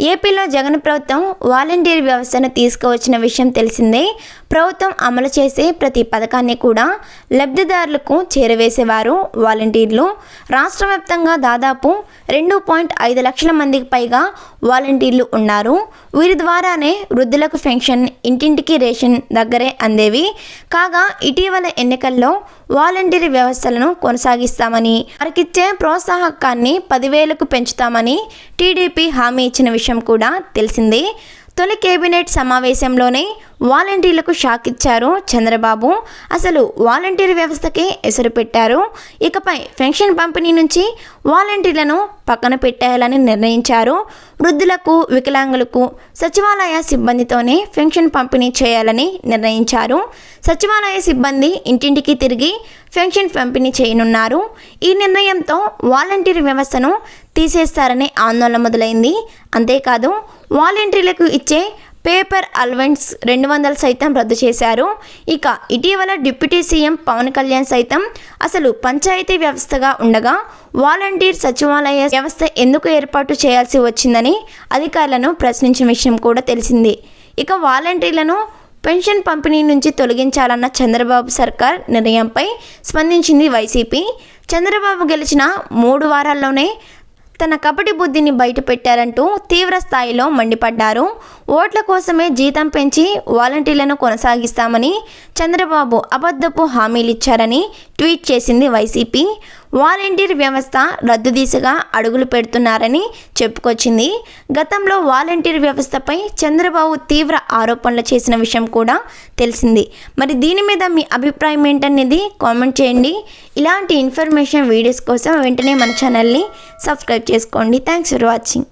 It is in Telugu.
ఏపీలో జగన్ ప్రభుత్వం వాలంటీర్ వ్యవస్థను తీసుకువచ్చిన విషయం తెలిసిందే. ప్రభుత్వం అమలు చేసే ప్రతి పథకాన్ని కూడా లబ్ధిదారులకు చేరవేసేవారు వాలంటీర్లు. రాష్ట్ర వ్యాప్తంగా దాదాపు రెండు పాయింట్ ఐదు లక్షల మందికి పైగా వాలంటీర్లు ఉన్నారు. వీరి ద్వారానే వృద్ధులకు పెన్షన్ ఇంటింటికి రేషన్ దగ్గరే అందేవి. కాగా ఇటీవల ఎన్నికల్లో వాలంటీర్ వ్యవస్థలను కొనసాగిస్తామని వారికిచ్చే ప్రోత్సాహకాన్ని పదివేలకు పెంచుతామని టీడీపీ హామీ ఇచ్చిన విషయం విషయం కూడా తెలిసిందే. తొలి కేబినెట్ సమావేశంలోనే వాలంటీర్లకు షాక్ ఇచ్చారు చంద్రబాబు. అసలు వాలంటీర్ వ్యవస్థకే ఎసరు పెట్టారు. ఇకపై పెన్షన్ పంపిణీ నుంచి వాలంటీర్లను పక్కన పెట్టేయాలని నిర్ణయించారు. వృద్ధులకు వికలాంగులకు సచివాలయ సిబ్బందితోనే పెన్షన్ పంపిణీ చేయాలని నిర్ణయించారు. సచివాలయ సిబ్బంది ఇంటింటికి తిరిగి పెన్షన్ పంపిణీ చేయనున్నారు. ఈ నిర్ణయంతో వాలంటీర్ వ్యవస్థను తీసేస్తారనే ఆందోళన మొదలైంది. అంతేకాదు వాలంటీర్లకు ఇచ్చే పేపర్ అలవెన్స్ రెండు వందలు సైతం రద్దు చేశారు. ఇక ఇటీవల డిప్యూటీ సీఎం పవన్ కళ్యాణ్ సైతం అసలు పంచాయతీ వ్యవస్థగా ఉండగా వాలంటీర్ సచివాలయ వ్యవస్థ ఎందుకు ఏర్పాటు చేయాల్సి వచ్చిందని అధికారులను ప్రశ్నించిన విషయం కూడా తెలిసింది. ఇక వాలంటీర్లను పెన్షన్ పంపిణీ నుంచి తొలగించాలన్న చంద్రబాబు సర్కార్ నిర్ణయంపై స్పందించింది వైసీపీ. చంద్రబాబు గెలిచిన మూడు వారాల్లోనే తన కపటి బుద్ధిని బయటపెట్టారంటూ తీవ్ర స్థాయిలో మండిపడ్డారు. ఓట్ల కోసమే జీతం పెంచి వాలంటీర్లను కొనసాగిస్తామని చంద్రబాబు అబద్ధపు హామీలిచ్చారని ట్వీట్ చేసింది వైసీపీ. వాలంటీర్ వ్యవస్థ రద్దు దిశగా అడుగులు పెడుతున్నారని చెప్పుకొచ్చింది. గతంలో వాలంటీర్ వ్యవస్థపై చంద్రబాబు తీవ్ర ఆరోపణలు చేసిన విషయం కూడా తెలిసింది. మరి దీని మీద మీ అభిప్రాయం ఏంటనేది కామెంట్ చేయండి. ఇలాంటి ఇన్ఫర్మేషన్ వీడియోస్ కోసం వెంటనే మన ఛానల్ని సబ్స్క్రైబ్ చేసుకోండి. Thanks for watching.